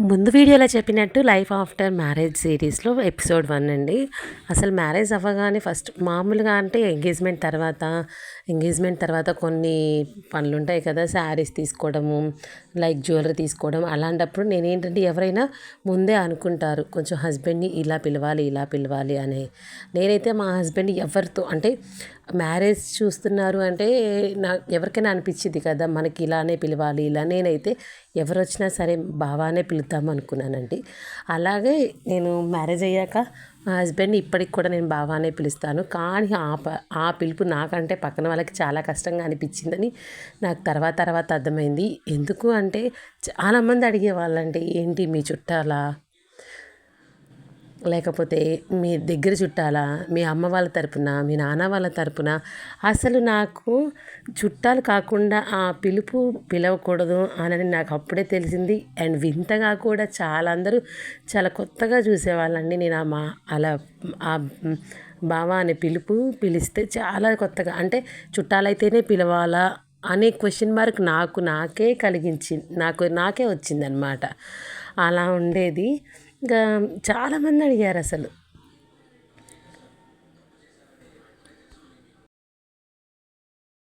ముందు వీడియోలో చెప్పినట్టు లైఫ్ ఆఫ్టర్ మ్యారేజ్ సిరీస్లో ఎపిసోడ్ వన్ అండి. అసలు మ్యారేజ్ అవ్వగానే ఫస్ట్ మామూలుగా అంటే ఎంగేజ్మెంట్ తర్వాత ఎంగేజ్మెంట్ తర్వాత కొన్ని పనులు ఉంటాయి కదా శారీస్ తీసుకోవడము లైక్ జ్యువెలరీ తీసుకోవడం అలాంటప్పుడు నేనేంటంటే ఎవరైనా ముందే అనుకుంటారు కొంచెం హస్బెండ్ని ఇలా పిలవాలి ఇలా పిలవాలి అని. నేనైతే మా హస్బెండ్ ఎవరితో అంటే మ్యారేజ్ చూస్తున్నారు అంటే నా ఎవరికైనా అనిపించింది కదా మనకి ఇలానే పిలవాలి ఇలా నేనైతే ఎవరు వచ్చినా సరే బావానే పిలుద్దాం అనుకున్నానండి. అలాగే నేను మ్యారేజ్ అయ్యాక మా హస్బెండ్ని ఇప్పటికి కూడా నేను బావానే పిలుస్తాను. కానీ ఆ ప ఆ పిలుపు నాకంటే పక్కన వాళ్ళకి చాలా కష్టంగా అనిపించిందని నాకు తర్వాత తర్వాత అర్థమైంది. ఎందుకు అంటే చాలామంది అడిగేవాళ్ళంటే ఏంటి మీ చుట్టాలా? లేకపోతే మీ దగ్గర చుట్టాలా మీ అమ్మ వాళ్ళ తరపున మీ నాన్న వాళ్ళ తరపున అసలు నాకు చుట్టాలు కాకుండా ఆ పిలుపు పిలవకూడదు అని నాకు అప్పుడే తెలిసింది. అండ్ వింతగా కూడా చాలా అందరూ చాలా కొత్తగా చూసేవాళ్ళండి. నేను ఆ మా అలా ఆ బావ అనే పిలుపు పిలిస్తే చాలా కొత్తగా అంటే చుట్టాలైతేనే పిలవాలా అనే క్వశ్చన్ మార్క్ నాకు నాకే కలిగించి నాకు నాకే వచ్చిందనమాట అలా ఉండేది. ఇంకా చాలామంది అడిగారు అసలు.